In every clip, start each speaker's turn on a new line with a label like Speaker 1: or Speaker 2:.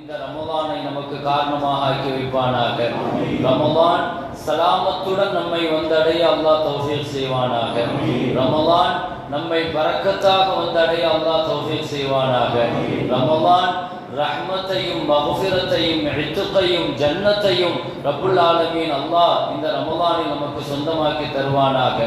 Speaker 1: இந்த ரமலானை நமக்கு காரணமாக ஆக்கி வைப்பானாக. ரமலான் சலாமத்துடன் நம்மை வந்தடைய அல்லாஹ் தௌஃபீக் செய்வானாக. ரமலான் நம்மை பறக்கத்தாக வந்தடைய அல்லாஹ் தௌஃபீக் செய்வானாக. ரமலான் ரஹ்மத்தையும் மகுஃபிரத்தையும் இத்துக்கையும் ஜன்னத்தையும் ரபுல் ஆலமீன் அல்லாஹ் இந்த ரமலானில் நமக்கு சொந்தமாக்கி தருவானாக.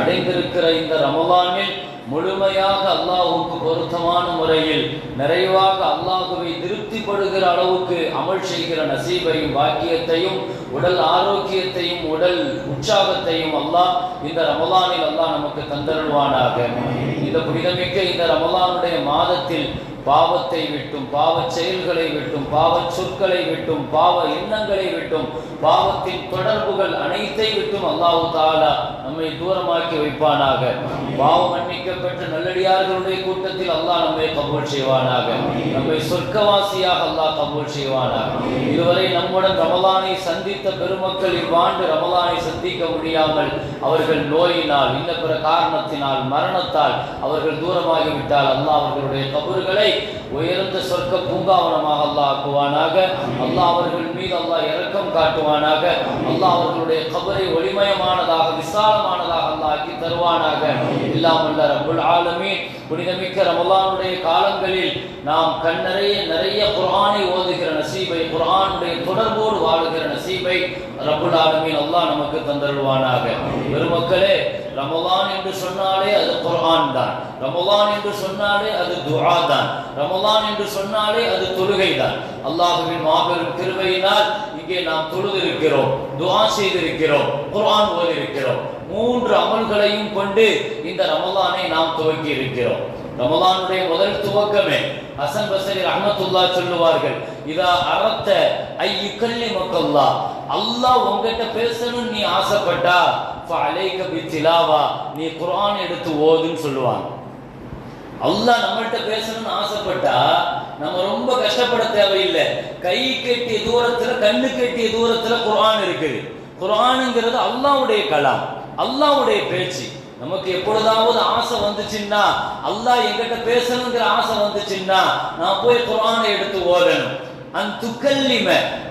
Speaker 1: அடைந்திருக்கிற இந்த ரமலானில் முழுமையாக அல்லாஹுக்கு பொருத்தமான முறையில் நிறைவாக அல்லாஹுவை திருப்திப்படுகிற அளவுக்கு அமல் செய்கிற நசீபையும் பாக்கியத்தையும் உடல் ஆரோக்கியத்தையும் உடல் உற்சாகத்தையும் அல்லாஹ் இந்த ரமலானில் அல்லாஹ் நமக்கு தந்தருள்வானாக. இந்த புனிதமிக்க இந்த ரமலானுடைய மாதத்தில் பாவத்தை விட்டும் பாவச் செயல்களை விட்டும் பாவச் சொற்களை விட்டும் பாவ எண்ணங்களை விட்டும் பாவத்தின் தொடர்புகள் அனைத்தை விட்டும் அல்லாஹு தாலா நம்மை தூரமாக்கி வைப்பானாக. பாவம் பெற்ற நல்லடியார்களுடைய கூட்டத்தில் அல்லாஹ் நம்மை கபூல் செய்வானாக. நம்மை சொர்க்கவாசியாக அல்லாஹ் கபூல் செய்வானாக. இதுவரை நம்முடன் ரமலானை சந்தித்த பெருமக்கள் இவ்வாண்டு ரமலானை சந்திக்க முடியாமல் அவர்கள் நோயினால் இன்ன பிற காரணத்தினால் மரணத்தால் அவர்கள் தூரமாகிவிட்டால் அல்லாஹ் அவர்களுடைய கபறுகளை உயர்ந்த சொர்க்க பூங்காவனமாக அல்லாஹ் ஆக்குவானாக. அல்லாஹ் அவர்கள் மீது அல்லாஹ் இறக்கம் காட்டுவானாக. அல்லாஹ் அவர்களுடைய கபரை ஒளிமயமானதாக விசாலமானதாக அல்லாஹ் ஆக்கி தருவானாக. இல்லாமல்ல ரபுல் ஆலமீன். புனிதமிக்க ரமலானுடைய காலங்களில் நாம் கண்ணறைய நிறைய குரானை ஓதுகிற நசீபை குரானுடைய தொடர்போடு வாழுகிற நசீபை ரபுல் ஆலமீன் அல்லாஹ் நமக்கு தந்தருவானாக பெருமக்களே ரமலான் என்று சொன்னாலே அது குர்ஆன் தான். ரமலான் என்று சொன்னாலே அது துஆ தான். ரமலான் என்று சொன்னாலே அது தொழுகை தான். அல்லாஹுவின் மாபெரும் கிருபையினால் இங்கே நாம் தொழுதிருக்கிறோம் துஆ செய்திருக்கிறோம் குர்ஆன் ஓதிருக்கிறோம். மூன்று அமல்களையும் கொண்டு இந்த ரமலானை நாம் துவக்கி இருக்கிறோம். ரமலானுடைய முதல் துவக்கமே ஹசன் பசரி ரஹமத்துல்லா சொல்லுவார்கள் இதா அறத்த கல்லி மக்கல்லா அல்லாஹ் உங்ககிட்ட பேசணும்னு நீ ஆசைப்பட்டா அலைக்க பித்திலாவா நீ குரான் எடுத்து ஓதுன்னு சொல்லுவாங்க. அல்லாஹ் நம்மள்கிட்ட பேசணும்னு ஆசைப்பட்டா நம்ம ரொம்ப கஷ்டப்பட தேவையில்லை. கை கட்டிய தூரத்துல கண்ணு கட்டிய தூரத்துல குரான் இருக்குது. குரானுங்கிறது அல்லாஹ்வுடைய கலாம். அல்லாஹ்வுடைய பேச்சு. நமக்கு எப்பொழுதாவது ஆசை வந்துச்சுன்னா அல்லாஹ் எங்கிட்ட பேசணுங்கிற ஆசை வந்துச்சுன்னா நான் போய் குரானை எடுத்து ஓதணும். அன் துக்கல்லிம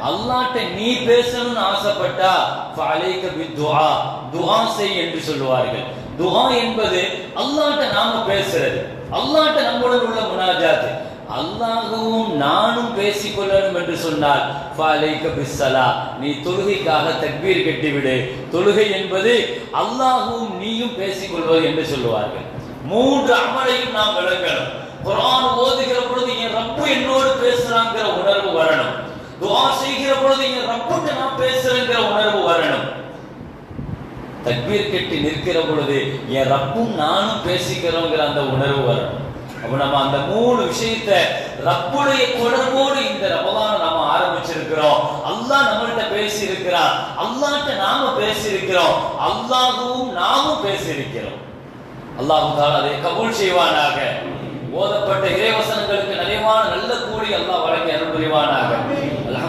Speaker 1: அல்லாட்ட நீ பேசணும்னு ஆசைப்பட்டா ஃபஅலைக துஹா துஆ செய் என்று சொல்லுவார்கள். துஹா என்பது அல்லாட்ட நாம பேசுறது. அல்லாட்ட நம்மளுடன் உள்ள முனாஜாத்து. அல்லாகவும் நானும் பேசிக் கொள்ளணும் என்று சொன்னார் பிஸ்ஸலா நீ தொழுகைக்காக தக்பீர் கட்டிவிடு. தொழுகை என்பது அல்லாகவும் நீயும் பேசிக் கொள்வது என்று சொல்லுவார்கள். மூன்று அமலையும் நாம் விளங்கணும். குரான் ஓதுகிற பொழுது என் ரப்பு என்னோடு பேசுறாங்கிற உணர்வு வரணும். துவா செய்கிற பொழுது என் ரப்புக்கு நான் பேசுறேங்கிற உணர்வு வரணும். தக்பீர் கட்டி நிற்கிற பொழுது என் ரப்பும் நானும் பேசிக்கிறோங்கிற அந்த உணர்வு வரணும். அப்ப நம்ம அந்த மூணு விஷயத்த ரப்புடைய தொடர்போடு இந்த ரமலான நாம ஆரம்பிச்சிருக்கிறோம். அல்லாஹ் நம்மள்ட்ட பேசி இருக்கிறார் அல்லாட்ட நாம பேசி இருக்கிறோம் அல்லாஹுவும் நாமும் பேசி இருக்கிறோம் அல்லாஹு தான் அதை கபூல் செய்வானாக. ஓதப்பட்ட இறைவசனங்களுக்கு நிறைவான நல்ல கூலி அல்லாஹ் வழங்கி அருள் புரிவானாக.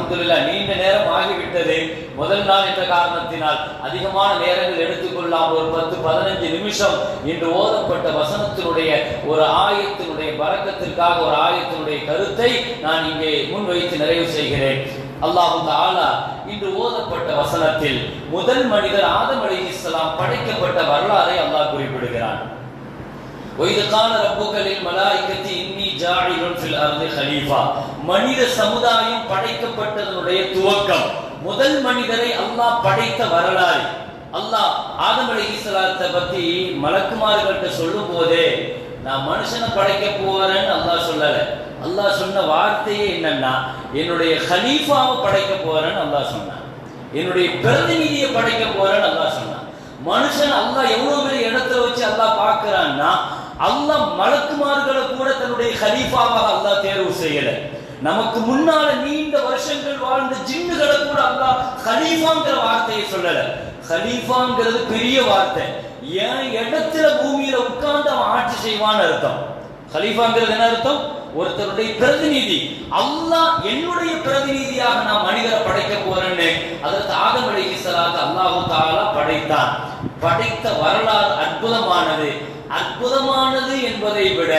Speaker 1: அல்ஹம்துலில்லாஹ் நீண்ட நேரம் ஆகிவிட்டது. முதல் நாள் என்ற காரணத்தினால் அதிகமான நேரங்கள் எடுத்துக்கொள்ளாமல் ஒரு பத்து பதினஞ்சு நிமிஷம் இன்று ஓதப்பட்ட வசனத்தினுடைய ஒரு ஆயத்தினுடைய பறக்கத்திற்காக ஒரு ஆயத்தினுடைய கருத்தை நான் இங்கே முன்வைத்து நிறைவு செய்கிறேன். அல்லாஹு தாலா இன்று ஓதப்பட்ட வசனத்தில் முதல் மனிதர் ஆதம் அலைஹிஸ்ஸலாம் படைக்கப்பட்ட வரலாறை அல்லாஹ் குறிப்பிடுகிறான். மனித சமுதாயம் படைக்கப்பட்டதனுடைய துவக்கம். முதல் மனிதரை அல்லாஹ் படைத்த வரலாறு. அல்லாஹ் ஆதம் அலைஹிஸ்ஸலாத்தை பத்தி மலக்குமார்கள்ட்ட சொல்லும் போதே நான் மனுஷனை படைக்க போறேன்னு அல்லாஹ் சொல்லல. அல்லாஹ் சொன்ன வார்த்தையே என்னன்னா என்னுடைய ஹலீஃபாவை படைக்க போறேன்னு அல்லாஹ் சொன்னான். என்னுடைய பிரதிநிதியை படைக்க போறேன்னு அல்லாஹ் சொன்னான். மனுஷன் அல்லாஹ் எவ்வளவு பெரிய இடத்துல வச்சு அல்லாஹ் பார்க்கறான்னா அல்லாஹ் மலக்குமார்களை கூட தன்னுடைய ஹலீஃபாவாக அல்லாஹ் தேர்வு செய்யல. நமக்கு முன்னால நீண்ட வருஷங்கள் வாழ்ந்த ஜின்னுகளை கூட அல்லாஹ் ஹலீஃபாங்கிற வார்த்தையை சொல்லல. ஹலீஃபாங்கிறது பெரிய வார்த்தை. என் இடத்துல பூமியில உட்கார்ந்து அவன் ஆட்சி செய்வான்னு அர்த்தம். ஹலீஃபாங்கிறது என்ன அர்த்தம்? ஒருத்தருடைய பிரதிநிதி. அல்லாஹ் என்னுடைய பிரதிநிதியாக நான் மனிதரை படைக்க போறேன்னு அதற்கு ஆதம் அலைஹிஸ்ஸலாத்து அல்லாஹு தாலா படைத்தான். படைத்த வரலாறு அற்புதமானது. அற்புதமானது என்பதை விட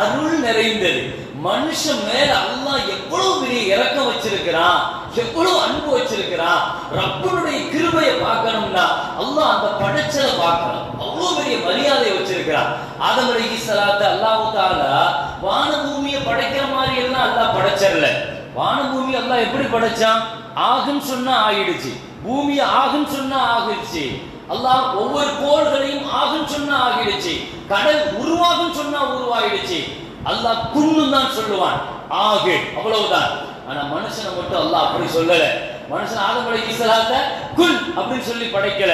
Speaker 1: அருள் நிறைந்தது. மனுஷன் மேல அல்லாஹ் எவ்வளவு பெரிய இறக்கம் வச்சிருக்கிறான் எவ்வளவு அன்பு வச்சிருக்கிறான் ரப்பனுடைய கிருபையை பார்க்கணும்னா அல்லாஹ் அந்த படைச்சல பார்க்கணும் அவ்வளவு பெரிய மரியாதை வச்சிருக்கிறான். ஆதம் அலைஹி ஸலாத்து அல்லாஹ் தாலா வான பூமியை படைக்கிற மாதிரி எல்லாம் அல்லாஹ் படைச்சிடல வான பூமி அல்லாஹ் எப்படி படைச்சான்? ஆகுன்னு சொன்னா ஆயிடுச்சு. பூமி ஆகுன்னு சொன்னா ஆகிடுச்சு அல்லாஹ் ஒவ்வொரு கோள்களையும் ஆகும் சொன்னா ஆகிடுச்சு. கடல் உருவாகும் சொன்னா உருவாகிடுச்சு. அல்லாஹ் குன்னு தான் சொல்லுவான். ஆகு அவ்வளவுதான். ஆனா மனுஷனை மட்டும் அல்லாஹ் அப்படி சொல்லல. மனுஷன் ஆதம் அலைஹிஸ்ஸலாத்த குல் அப்படின்னு சொல்லி படைக்கல.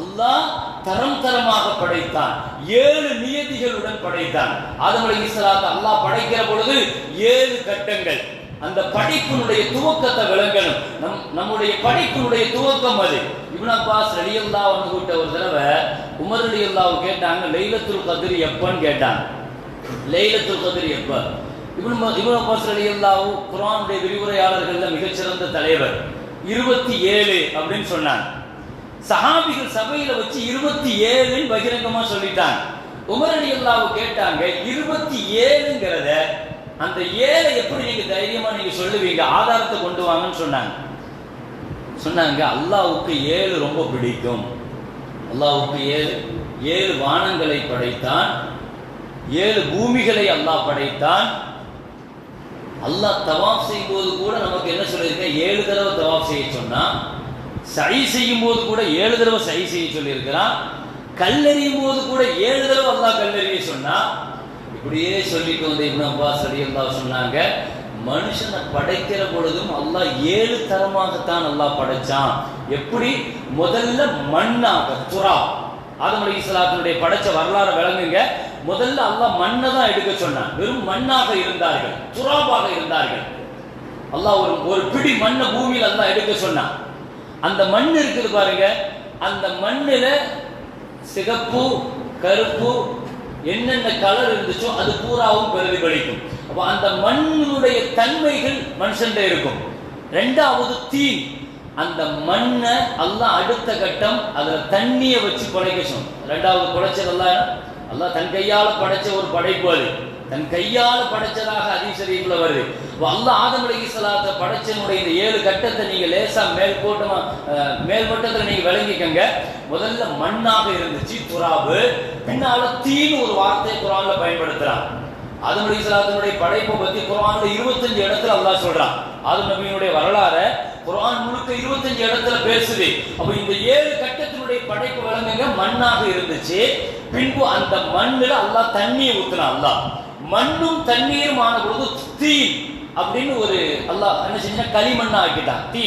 Speaker 1: அல்லாஹ் தரம் தரமாக படைத்தான். ஏழு நியதிகளுடன் படைத்தான். ஆதமலை அலைஹிஸ்ஸலாத்த அல்லாஹ் படைக்கிற பொழுது ஏழு கட்டங்கள். அந்த படிப்பினுடைய துவக்கத்தை விளங்கணும். நம் நம்முடைய படிப்பினுடைய துவக்கம் அது. இப்னு அப்பாஸ் ரலியல்லாஹு ஒரு தடவை உமர் ரலியல்லாஹு கேட்டாங்க லைலத்துல் கதிர் எப்பன்னு கேட்டாங்க. லைலத்துல் கதிர் எப்ப? இவன் இவன் அப்பாஸ் ரலியல்லாஹு குரானுடைய விரிவுரையாளர்கள்ல மிகச்சிறந்த தலைவர். இருபத்தி ஏழு அப்படின்னு சொன்னாங்க. சஹாபிகள் சபையில வச்சு இருபத்தி ஏழுன்னு பகிரங்கமா சொல்லிட்டாங்க. உமர் ரலியல்லாஹு கேட்டாங்க இருபத்தி ஏழுங்கிறத அந்த ஏழை எப்படி நீங்க தைரியமா சொல்லுவீங்க ஆதாரத்தை கொண்டு வாங்கன்னு சொன்னாங்க. சொன்னாங்க அல்லாவுக்கு ஏழு ரொம்ப பிடிக்கும். அல்லாவுக்கு ஏழு ஏழு வானங்களை படைத்தான் ஏழு பூமிகளை அல்லாஹ் படைத்தான். அல்லாஹ் தவாப் செய்யும் போது கூட நமக்கு என்ன சொல்லியிருக்கேன் ஏழு தடவை தவாப் செய்ய சொன்னா சை செய்யும் போது கூட ஏழு தடவை சை செய்ய சொல்லியிருக்கிறான். கல்லறியும் போது கூட ஏழு தடவை அல்லாஹ் கல்லறிய சொன்னா இப்படியே சொல்லிட்டு வந்து இப்னு அப்பாஸ் ரலியல்லாஹு சொன்னாங்க மனுஷனை படைக்கிற பொழுதும் அல்லாஹ் ஏழு தரமாகத்தான் அல்லாஹ் படைச்சான். எப்படி? முதல்ல மண்ணாக துரா ஆதம் அலி இஸ்லாத்தினுடைய படைச்ச வரலாறு விளங்குங்க. முதல்ல அல்லாஹ் மண்ணை தான் எடுக்க சொன்னான். வெறும் மண்ணாக இருந்தார்கள் துராபாக இருந்தார்கள். அல்லாஹ் ஒரு ஒரு பிடி மண்ணை பூமியில் அல்லாஹ் எடுக்க சொன்னான். அந்த மண் இருக்குது பாருங்க. அந்த மண்ணில் சிகப்பு கருப்பு என்னென்ன கலர் இருந்துச்சோ அது பூராவும் பிரதிபலிக்கும் அப்போ அந்த மண்ணுடைய தன்மைகள் மனுஷன்கிட்ட இருக்கும். ரெண்டாவது தீ அந்த மண்ணை எல்லாம் அடுத்த கட்டம் அதில் தண்ணியை வச்சு குழைக்க சொன்னோம் ரெண்டாவது குழைச்சது எல்லாம் தன் கையால் படைச்ச ஒரு படைப்பு அது. தன் கையால் படைச்சதாக அதிசரியக்குள்ள வருது. அப்போ அல்லாஹ் ஆதம் அலைஹிஸ்ஸலாத்தை படைச்சனுடைய இந்த ஏழு கட்டத்தை நீங்கள் லேசாக மேல் கோட்டமாக மேல் மட்டத்துல நீங்கள் விளங்கிக்கங்க. முதல்ல மண்ணாக இருந்துச்சு துராபு பின்னால தீன்னு ஒரு வார்த்தையை குரானில் பயன்படுத்துகிறான் ஆதம் அலைஹிஸ்ஸலாத்தினுடைய படைப்பை பத்தி குரான்ல இருபத்தஞ்சு இடத்துல அல்லாஹ் சொல்றான். ஆதம் நபியினுடைய வரலாறை குரான் முழுக்க 25 இடத்துல பேசுது. அப்ப இந்த ஏழு கட்டத்தினுடைய படைப்பு விளங்குங்க மண்ணாக இருந்துச்சு. பின்பு அந்த மண்ணுல அல்லாஹ் தண்ணியை ஊத்துனான் அல்லாஹ். மண்ணும் தண்ணீரும் ஆன பொழுது தீ அப்படின்னு ஒரு அல்லாஹ் என்ன செஞ்சா களிமண்ணா ஆக்கிட்டான். தீ.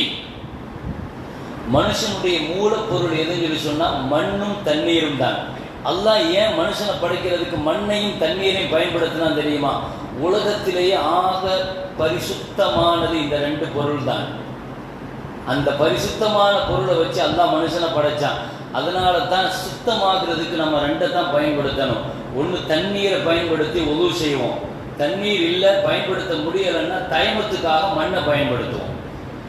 Speaker 1: மனுஷனுடைய மூலப்பொருள் எதுன்னு சொல்லி சொன்னா மண்ணும் தண்ணீரும் தான். அல்லாஹ் ஏன் மனுஷனை படைக்கிறதுக்கு மண்ணையும் தண்ணீரையும் பயன்படுத்தினா தெரியுமா? உலகத்திலேயே ஆக பரிசுத்தமானது இந்த ரெண்டு பொருள் தான் அந்த பரிசுத்தமான பொருளை வச்சு அல்லாஹ் மனுஷனை படைச்சான். அதனால தான் சுத்தமாகிறதுக்கு நம்ம ரெண்டை தான் பயன்படுத்தணும். ஒன்று தண்ணீரை பயன்படுத்தி உதவு செய்வோம். தண்ணீர் இல்லை பயன்படுத்த முடியலைன்னா தைமத்துக்காக மண்ணை பயன்படுத்துவோம்.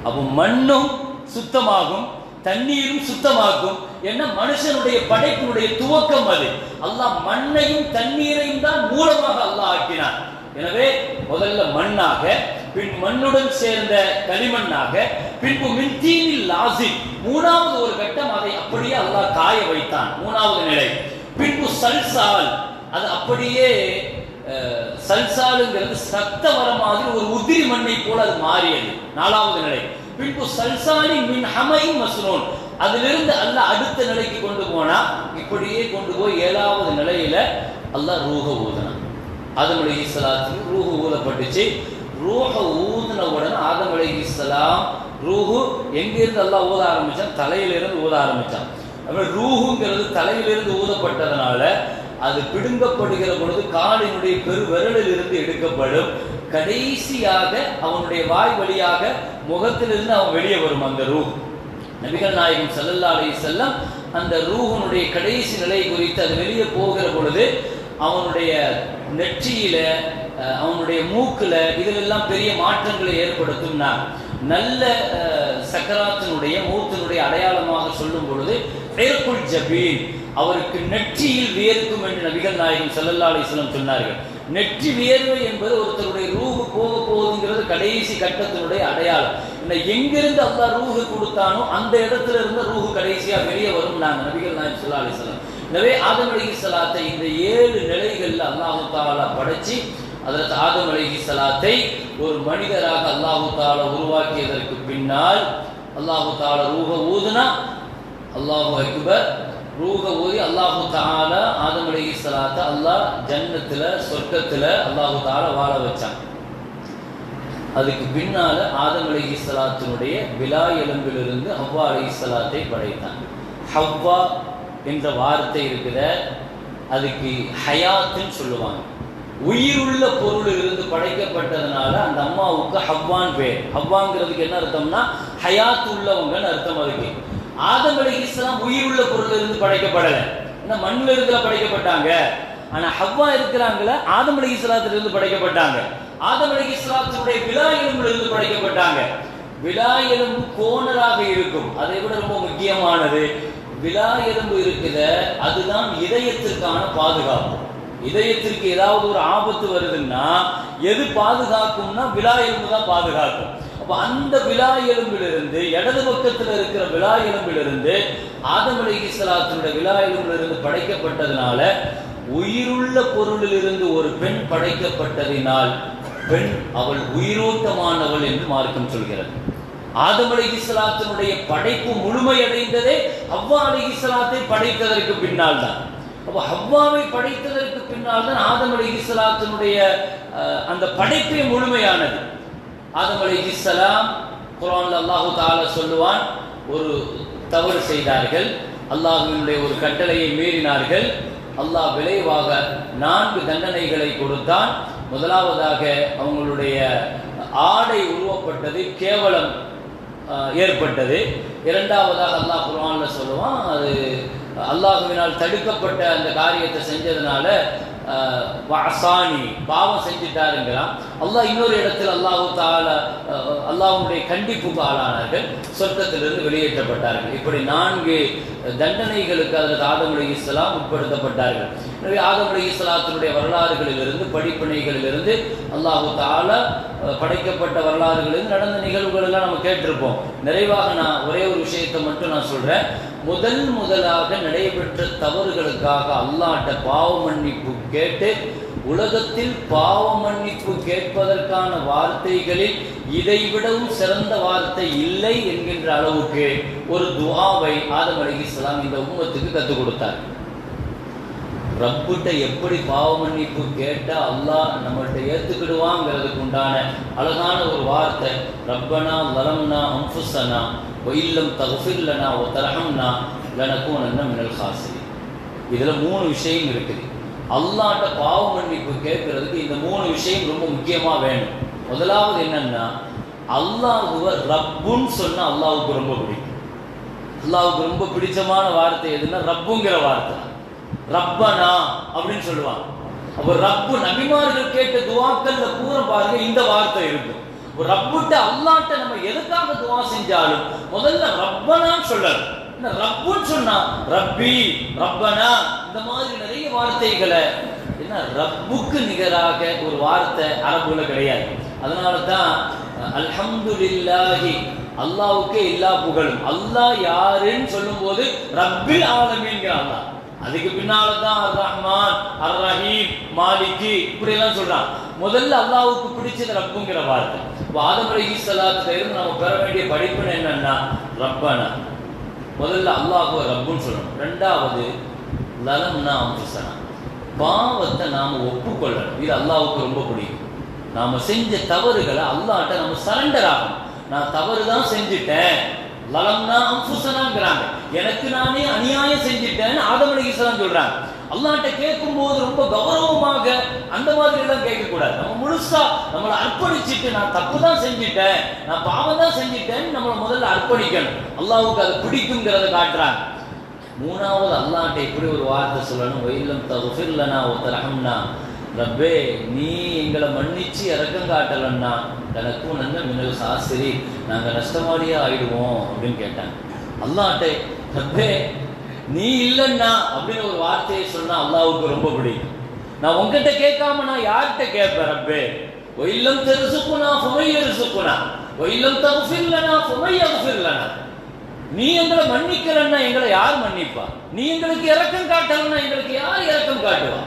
Speaker 1: அப்போ மண்ணும் சுத்தமாகும் தண்ணீரும் சுத்தமாக்கும் என்ன? மனுஷனுடைய படைப்பினுடைய துவக்கம் அது. அல்லாஹ் மண்ணையும் தண்ணீரையும் தான் மூலமாக அல்லாஹ் ஆக்கினான். எனவே முதல்ல மண்ணாக பின் மண்ணுடன் சேர்ந்த களிமண்ணாக பின்பு மின்தீனில் லாசி மூணாவது ஒரு கட்டம் அதை அப்படியே அல்லாஹ் காய வைத்தான். மூணாவது நிலை. பின்பு சல்சால். அது அப்படியே சல்சாலுங்கிறது சத்த வர மாதிரி ஒரு உதிரி மண்ணை போல அது மாறியது. நாலாவது நிலை. பின்பு சல்சாலி மின் ஹமையும் மஸ்னூன். அதிலிருந்து அல்லாஹ் அடுத்த நிலைக்கு கொண்டு போனா இப்படியே கொண்டு போய் ஏழாவது நிலையில அல்லாஹ் ரூஹ ஊதினான். ஆதம் அலி இஸ்லாத்துக்கு ரூஹு ஊதப்பட்டுச்சு. ரூஹ ஊதின உடனே ஆதம் அலி இஸ்லாம் ரூஹு எங்கிருந்து அல்லாஹ் ஊத ஆரம்பிச்சான்? தலையிலிருந்து ஊத ஆரம்பிச்சான். அப்புறம் ரூஹுங்கிறது தலையிலிருந்து ஊதப்பட்டதுனால அது பிடுங்கப்படுகிற பொழுது காலினுடைய பெருவிரலில் இருந்து எடுக்கப்படும் கடைசியாக அவனுடைய வாய் வழியாக முகத்திலிருந்து அவன் வெளியே வரும் அந்த ரூ. நபிகள் நாயகம் ஸல்லல்லாஹு அலைஹி அந்த ரூஹனுடைய கடைசி நிலை குறித்து அது வெளியே போகிற பொழுது அவனுடைய நெற்றியில அவனுடைய மூக்குல இதிலெல்லாம் பெரிய மாற்றங்களை ஏற்படுத்தும்னா நல்ல சக்கராத்தினுடைய மூத்தினுடைய அடையாளமாக சொல்லும் பொழுது வேர்க்குள் ஜபீன் அவருக்கு நெற்றியில் வியர்க்கும் என்று நபிகள் நாயகம் ஸல்லல்லாஹு அலைஹி சொன்னார்கள். நெற்றி வியர்வை என்பது ஒருத்தருடைய ரூஹு போக போகுதுங்கிறது கடைசி கட்டத்தினுடைய அடையாளம். இந்த எங்கிருந்து அல்லா ரூஹு கொடுத்தானோ அந்த இடத்துல இருந்து ரூஹு கடைசியா வெளியே வரும் நாங்க நபிகள் நாயம் சொல்லா அலிஸ்லாம் எனவே ஆதம் அலைஹிஸ்ஸலாத்தை இந்த ஏழு நிலைகள்ல அல்லாஹு தாலா படைச்சு அதற்கு ஆதம் சலாத்தை ஒரு மனிதராக அல்லாஹு தாலா உருவாக்கியதற்கு பின்னால் அல்லாஹு தாலா ரூஹ ஊதுனா அல்லாஹு அக்பர் ரூக ஓதி அல்லாஹு தாலா ஆதம் அலைஹிஸ்ஸலாத்தை அல்லாஹ் ஜன்னத்தில் சொர்க்கத்துல அல்லாஹு தாலா வாழ வச்சான். அதுக்கு பின்னால ஆதம் அலைஹிஸ்ஸலாத்தினுடைய விலா எலும்பிலிருந்து ஹவ்வா அலைஹிஸ்ஸலாத்தை படைத்தான். ஹவ்வா என்ற வார்த்தை இருக்கிற அதுக்கு ஹயாத்துன்னு சொல்லுவாங்க. உயிருள்ள பொருள் இருந்து படைக்கப்பட்டதுனால அந்த அம்மாவுக்கு ஹவ்வான் பேர். ஹவ்வாங்கிறதுக்கு என்ன அர்த்தம்னா ஹயாத் உள்ளவங்கன்னு அர்த்தம் அதுக்கு. ஆதம் உயிர் உயிருள்ள பொருள் இருந்து படைக்கப்படலை. என்ன மண்ணில் இருக்கிற படைக்கப்பட்டாங்க. ஆனா ஹவ்வா இருக்கிறாங்கள ஆதம் அலைஹிஸ்ஸலாத்துல இருந்து படைக்கப்பட்டாங்க. ஆதம் அலைஹிஸ்ஸலாத்தினுடைய விலா எலும்புல இருந்து படைக்கப்பட்டாங்க. விலா எலும்பு கோணலாக இருக்கும். அதை விட ரொம்ப முக்கியமானது விலா எலும்பு இருக்குத அதுதான் இதயத்திற்கான பாதுகாப்பு. இதயத்திற்கு ஏதாவது ஒரு ஆபத்து வருதுன்னா எது பாதுகாக்கும்னா விலா எலும்பு தான் பாதுகாக்கும். அந்த விழா எலும்பிலிருந்து இடது பக்கத்தில் இருக்கிற விழா எலும்பிலிருந்து ஆதம் இஸ்லாத்தினுடைய விழா எலும்பிலிருந்து படைக்கப்பட்டதுனால உயிருள்ள பொருளிலிருந்து ஒரு பெண் படைக்கப்பட்டதினால் பெண் அவள் உயிரோட்டமானவள் என்று மார்க்கம் சொல்கிறது. ஆதம் இஸ்லாத்தினுடைய படைப்பு முழுமையடைந்ததே ஹவ்வா இஸ்லாத்தை படைத்ததற்கு பின்னால் தான் அப்போ ஹவ்வாவை படைத்ததற்கு பின்னால் தான் ஆதம் அலைஹிஸ்ஸலாத்தினுடைய அந்த படைப்பே முழுமையானது. ஆதம் அலைஹிஸ்ஸலாம் குரான் அல்லாஹு தஆலா சொல்லுவான் ஒரு தவறு செய்தார்கள் அல்லாஹ்வினுடைய ஒரு கட்டளையை மீறினார்கள் அல்லாஹ் விளைவாக நான்கு தண்டனைகளை கொடுத்தான். முதலாவதாக அவங்களுடைய ஆடை உருவப்பட்டது கேவலம் ஏற்பட்டது. இரண்டாவதாக அல்லாஹ் குரான்ல சொல்லுவான் அது அல்லாஹுவினால் தடுக்கப்பட்ட அந்த காரியத்தை செஞ்சதுனால ஆஹ், பாவம் செஞ்சிட்டாருங்கிறான் அல்லாஹ் இன்னொரு இடத்தில் அல்லாஹு தால அல்லாஹ்வுடைய கண்டிப்புக்கு ஆளானார்கள். சொர்க்கத்திலிருந்து வெளியேற்றப்பட்டார்கள். இப்படி நான்கு தண்டனைகளுக்கு அதில் ஆதம் இஸ்லாம் உட்படுத்தப்பட்டார்கள். எனவே ஆதம் இஸ்லாத்தினுடைய வரலாறுகளிலிருந்து படிப்பினைகளிலிருந்து அல்லாஹு தால படைக்கப்பட்ட வரலாறுகளிலிருந்து நடந்த நிகழ்வுகளெல்லாம் நம்ம கேட்டிருப்போம். நிறைவாக நான் ஒரே ஒரு விஷயத்தை மட்டும் நான் சொல்கிறேன் முதல் முதலாக நடைபெற்ற தவறுகளுக்காக அல்லாட்ட பாவ மன்னிப்பு கேட்டு உலகத்தில் பாவ மன்னிப்பு கேட்பதற்கான வார்த்தைகளில் இதைவிடவும் சிறந்த வார்த்தை இல்லை என்கின்ற அளவுக்கு ஒரு துவாவை ஆதம் அலைஹிஸ்ஸலாம் இந்த உம்மத்துக்கு கற்றுக் கொடுத்தார். ரப்புட்ட எப்படி பாவ மன்னிப்பு கேட்டா அல்லாஹ் நம்மள்ட்ட ஏத்துக்கிடுவாங்கிறதுக்கு உண்டான அழகான ஒரு வார்த்தை. ரப்பனா லலம்னா அம்புசனா ஒயில்லம் தகுஃபில்லனா ஒ எனக்கும் லனக்கூனன்ன மினல் ஹாசி இதுல மூணு விஷயம் இருக்குது அல்லாட்ட பாவ மன்னிப்பு கேட்கறதுக்கு இந்த மூணு விஷயம் ரொம்ப முக்கியமாக வேணும். முதலாவது என்னன்னா அல்லாஹுவ ரப்புன்னு சொன்னால் அல்லாவுக்கு ரொம்ப பிடிக்கும். அல்லாவுக்கு ரொம்ப பிடிச்சமான வார்த்தை எதுன்னா ரப்புங்கிற வார்த்தை. ரப்பனா அப்படின்னு சொல்லுவாங்க. அப்போ ரப்பு நபிமார்கள் கேட்ட துவாக்கல்ல கூற பாருங்க இந்த வார்த்தை இருக்கும். ரப்புட்ட அல்லாட்ட நம்ம எதுக்காக துவா செஞ்சாலும் முதல்ல ரப்பனான்னு சொல்லணும். ரப்புன்னு சொன்னா? ரப்பி ரப்பனா? இந்த மாதிரி நிறைய வார்த்தைகளை. என்ன? ரப்புக்கு நிகராக ஒரு வார்த்தை அரபுல கிடையாது. அதனால தான் அல்ஹம்துலில்லாஹி அல்லாவுக்கே எல்லா புகழும். அல்லாஹ் யாருன்னு சொல்லும்போது ரப்பில் ஆலமீன்கிற அல்லாஹ். அதுக்கு பின்னால தான் அர் ரஹ்மான் அர் ரஹீம் மாலிகி இப்படி எல்லாம் சொல்றான் முதல்ல அல்லாவுக்கு பிடிச்சது ரப்புங்கிற வார்த்தை. இப்போ ஆதம் அலைஹிஸ்ஸலாத்துல இருந்து நம்ம பெற வேண்டிய படிப்பு என்னன்னா ரப்பனா. முதல்ல அல்லாஹுவ ரப்புன்னு சொல்லணும். ரெண்டாவது லலம்னா அம்புசனா பாவத்தை நாம் ஒப்புக்கொள்ளணும். இது அல்லாவுக்கு ரொம்ப பிடிக்கும். நாம் செஞ்ச தவறுகளை அல்லாட்ட நம்ம சரண்டர் ஆகணும். நான் தவறு தான் செஞ்சுட்டேன். லலம்னா அம்புசனாங்கிறாங்க எனக்கு நானே அநியாயம் செஞ்சுட்டேன்னு ஈஸ்வரன் சொல்கிறாங்க அல்லாட்ட கேட்கும் போது ரொம்ப கௌரவமாக அந்த மாதிரி எல்லாம் கேட்கக்கூடாது. நம்ம முழுசா நம்மளை அர்ப்பணிச்சுட்டு நான் தப்பு தான் செஞ்சுட்டேன் நான் பாவம் தான் செஞ்சுட்டேன்னு நம்மளை முதல்ல அர்ப்பணிக்கணும். அல்லாவுக்கு அது பிடிக்குங்கிறத காட்டுறாங்க. மூணாவது அல்லாட்ட இப்படி ஒரு வார்த்தை சொல்லணும். வெயிலம் தகுஃபிர்லனா ஒத்தரகம்னா ரப்பே நீ எங்களை மன்னிச்சு இறக்கம் காட்டலன்னா எனக்கும் நல்ல மின்னல் சாஸ்திரி நாங்கள் நஷ்டமாடியே ஆயிடுவோம் அப்படின்னு கேட்டாங்க. அல்லாஹ்ட்ட ரப்பே நீ இல்லைன்னா அப்படின்னு ஒரு வார்த்தையை சொன்னா அல்லாவுக்கு ரொம்ப பிடிக்கும். நான் உங்ககிட்ட கேட்காம நான் யார்கிட்ட கேட்பேன் ரப்பே? ஒயில்லம் தெரிசுக்குனா ஃபுமையர் சுக்குனா ஒயில்லம் தகுஃபில்லனா ஃபுமையகுஃபில்லனா நீ எங்களை மன்னிக்கிறன்னா எங்களை யார் மன்னிப்பா? நீ எங்களுக்கு இறக்கம் காட்டலன்னா எங்களுக்கு யார் இறக்கம் காட்டுவா?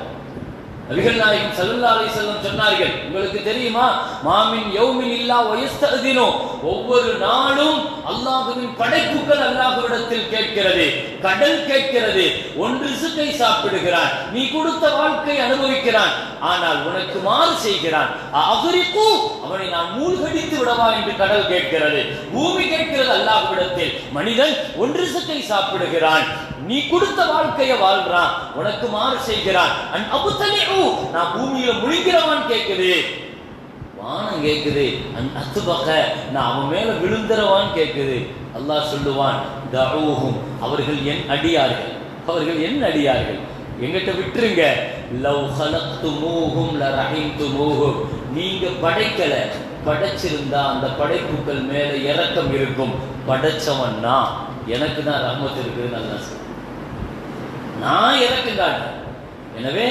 Speaker 1: நபிகள்நாயகம் நாயகம் அலி அலைஹி சொன்னார்கள். உங்களுக்கு தெரியுமா? மாமின் யௌமின் இல்லா வயஸ்ததினோ ஒவ்வொரு நாளும் அல்லாஹ்வின் படைப்புகள் அல்லாஹுவிடத்தில் கேட்கிறது கடல் கேட்கிறது. ஒன்று ரிசுக்கை சாப்பிடுகிறான் நீ கொடுத்த வாழ்க்கை அனுபவிக்கிறான். ஆனால் உனக்கு மாறு செய்கிறான். அகரிப்பு அவனை நான் மூழ்கடித்து விடவா என்று கடல் கேட்கிறது. பூமி கேட்கிறது அல்லாஹுவிடத்தில். மனிதன் ஒன்று ரிசுக்கை சாப்பிடுகிறான். நீ கொடுத்த வாழ்க்கைய வாழ்றான். உனக்கு மாறு செய்கிறான். அன் நான் பூமியில முழுங்கிறவான் கேட்குது. வானம் கேட்குது. அன் அத்துபக நான் அவன் மேல விழுந்துறவான் கேட்குது. அல்லாஹ் சொல்லுவான் தஊஹும் அவர்கள் என் அடியார்கள். அவர்கள் என் அடியார்கள். எங்கிட்ட விட்டுருங்க. லவ் ரஹித்து மூகும் நீங்க படைக்கல. படைச்சிருந்தா அந்த படைப்புகள் மேல இறக்கம் இருக்கும். படைச்சவன் நான். எனக்கு தான் ரஹ்மத் இருக்குதுன்னு நல்லா நான் இறக்கம் காட்டுறேன் எனவே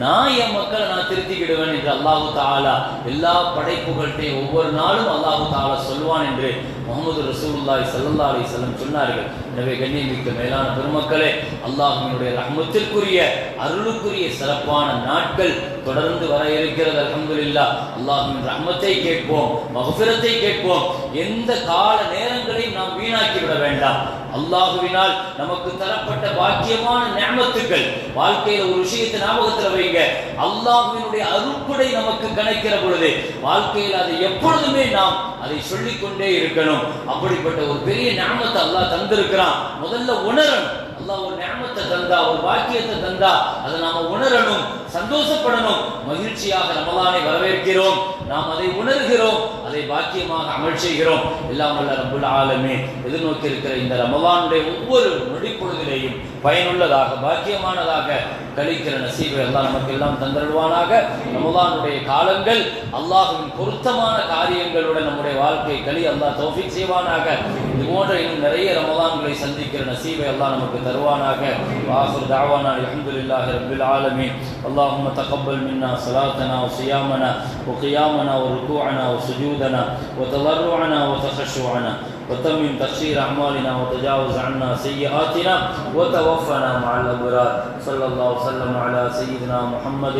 Speaker 1: நான் என் மக்களை நான் திருத்திக்கிடுவேன் என்று அல்லாஹு தாலா எல்லா படைப்புகள்கிட்டையும் ஒவ்வொரு நாளும் அல்லாஹு தாலா சொல்வான் என்று முகமது ரசூல்லாய் சல்லா அலி செல்லம் சொன்னார்கள். எனவே கண்ணியமிக்க மேலான பெருமக்களே அல்லாஹினுடைய ரஹ்மத்திற்குரிய அருளுக்குரிய சிறப்பான நாட்கள் தொடர்ந்து வர இருக்கிறது. அல்ஹம்துலில்லாஹ் அல்லாஹின் ரஹ்மத்தை கேட்போம் மகசுரத்தை கேட்போம். எந்த கால நேரங்களையும் நாம் வீணாக்கி விட வேண்டாம். அல்லாஹுவினால் நமக்கு தரப்பட்ட பாக்கியமான நியமத்துக்கள். வாழ்க்கையில ஒரு விஷயத்தை ஞாபகத்தில் வைங்க. அல்லாஹுவினுடைய அருப்படை நமக்கு கணக்கிற பொழுது வாழ்க்கையில் அதை எப்பொழுதுமே நாம் அதை சொல்லிக்கொண்டே இருக்கணும். அப்படிப்பட்ட ஒரு பெரிய ஞாபகத்தை அல்லாஹ் தந்திருக்கிறான். முதல்ல உணரணும். அல்லாஹ் ஒரு ஞாபகத்தை தந்தா ஒரு பாக்கியத்தை தந்தா அதை நாம உணரணும். சந்தோஷப்படணும். மகிழ்ச்சியாக ரமலானை வரவேற்கிறோம். நாம் அதை உணர்கிறோம். அதை பாக்கியமாக அமல் செய்கிறோம். எல்லாம் வல்ல ரப்புல் ஆலமே எதிர்நோக்கி இருக்கிற இந்த ரமலானுடைய ஒவ்வொரு நொடிப்பொழுதிலேயும் பயனுள்ளதாக பாக்கியமானதாக கழிக்கிற நசீபை எல்லாம் நமக்கு எல்லாம் தந்தருவானாக ரமலானுடைய காலங்கள் அல்லாஹுவின் பொருத்தமான காரியங்களுடன் நம்முடைய வாழ்க்கை கழி அல்லாஹ் தௌஃபீக் செய்வானாக இது போன்ற இன்னும் நிறைய ரமலான்களை சந்திக்கிற நசீபை எல்லாம் நமக்கு தருவானாக வாசல் தாவானா அல்ஹம்துலில்லாஹி ரப்பில் ஆலமீன் اللهم تقبل منا صلاتنا وصيامنا وقيامنا وركوعنا وسجودنا وتضرعنا وتخشعنا وتمم تقصير أعمالنا وتجاوز عنا سيئاتنا وتوفنا مع الأبرار. صلى الله وسلم على سيدنا محمد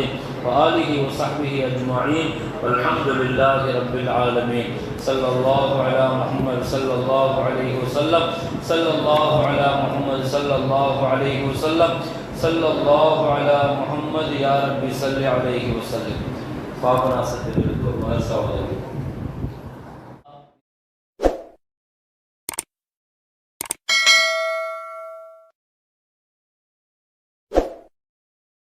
Speaker 1: وآله وصحبه أجمعين. والحمد لله رب العالمين. صلى الله على محمد صلى الله عليه وسلم. صلى الله على محمد صلى الله عليه وسلم. صلى الله على محمد يا ربي صل عليه وسلم. فاقنا سبيل الله